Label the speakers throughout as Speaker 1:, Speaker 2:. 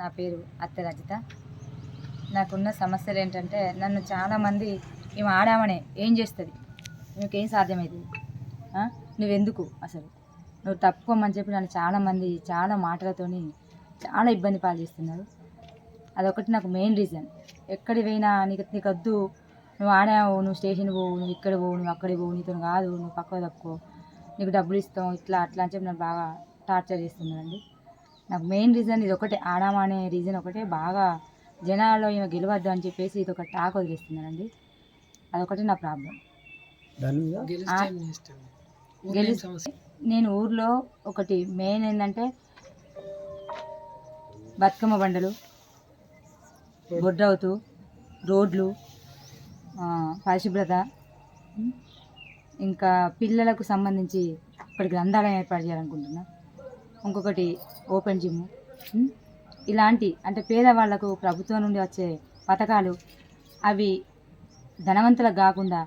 Speaker 1: నా పేరు అత్త రజిత. నాకున్న సమస్యలు ఏంటంటే నన్ను చాలామంది మేము ఆడామనే ఏం చేస్తుంది? నీకేం సాధ్యమైంది నువ్వెందుకు అసలు? నువ్వు తప్పుకోమని చెప్పి నన్ను చాలామంది చాలా మాటలతోని చాలా ఇబ్బంది పాలు చేస్తున్నారు. అదొకటి నాకు మెయిన్ రీజన్. ఎక్కడి పోయినా నీకు నీకు వద్దు నువ్వు ఆడావు నువ్వు స్టేషన్ పోవు నువ్వు ఇక్కడ పోవు నువ్వు అక్కడికి పోవు నీతో కాదు నువ్వు పక్క తక్కువ నీకు డబ్బులు ఇస్తాం ఇట్లా అట్లా అని చెప్పి నాకు బాగా టార్చర్ చేస్తున్నారండి. నాకు మెయిన్ రీజన్ ఇది ఒకటే ఆడామా అనే రీజన్ ఒకటే బాగా జనాల్లో ఈమె గెలవద్దు అని చెప్పేసి ఇది ఒక టాక్ వదిలేస్తున్నారండి. అదొకటి నా ప్రాబ్లం. నేను ఊర్లో ఒకటి మెయిన్ ఏంటంటే బతుకమ్మ బండలు బొడ్రవుతూ రోడ్లు ఆ, పరిశుభ్రత ఇంకా పిల్లలకు సంబంధించి ఒకటి గ్రంథాలయం ఏర్పాటు చేయాలనుకుంటున్నా. ఇంకొకటి ఓపెన్ జిమ్. ఇలాంటి అంటే పేదవాళ్ళకు ప్రభుత్వం నుండి వచ్చే పథకాలు అవి ధనవంతులకు కాకుండా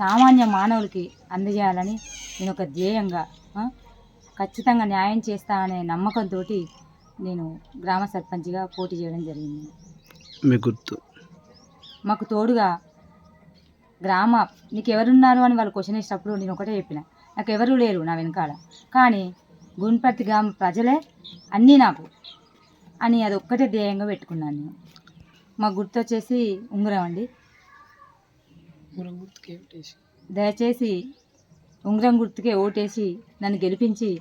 Speaker 1: సామాన్య మానవులకి అందజేయాలని నేను ఒక ధ్యేయంగా ఖచ్చితంగా న్యాయం చేస్తా అనే నమ్మకంతో నేను గ్రామ సర్పంచ్గా పోటీ చేయడం జరిగింది.
Speaker 2: మీ గుర్తు.
Speaker 1: మాకు తోడుగా గ్రామ నీకు ఎవరున్నారు అని వాళ్ళు క్వశ్చన్ వేసినప్పుడు నేను ఒకటే చెప్పిన. నాకు ఎవరు లేరు నా వెనకాల. కానీ గుంపర్తి గ్రామ ప్రజలే అన్నీ నాకు అని అది ఒక్కటే ధ్యేయంగా పెట్టుకున్నాను నేను. మా గుర్తు వచ్చేసి ఉంగరం అండి దయచేసి ఉంగరం గుర్తుకే ఓటేసి నన్ను గెలిపించి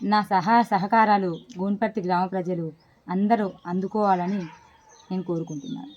Speaker 1: నా సహాయ సహకారాలు గూన్పర్తి గ్రామ ప్రజలు అందరూ అందుకోవాలని నేను కోరుకుంటున్నాను.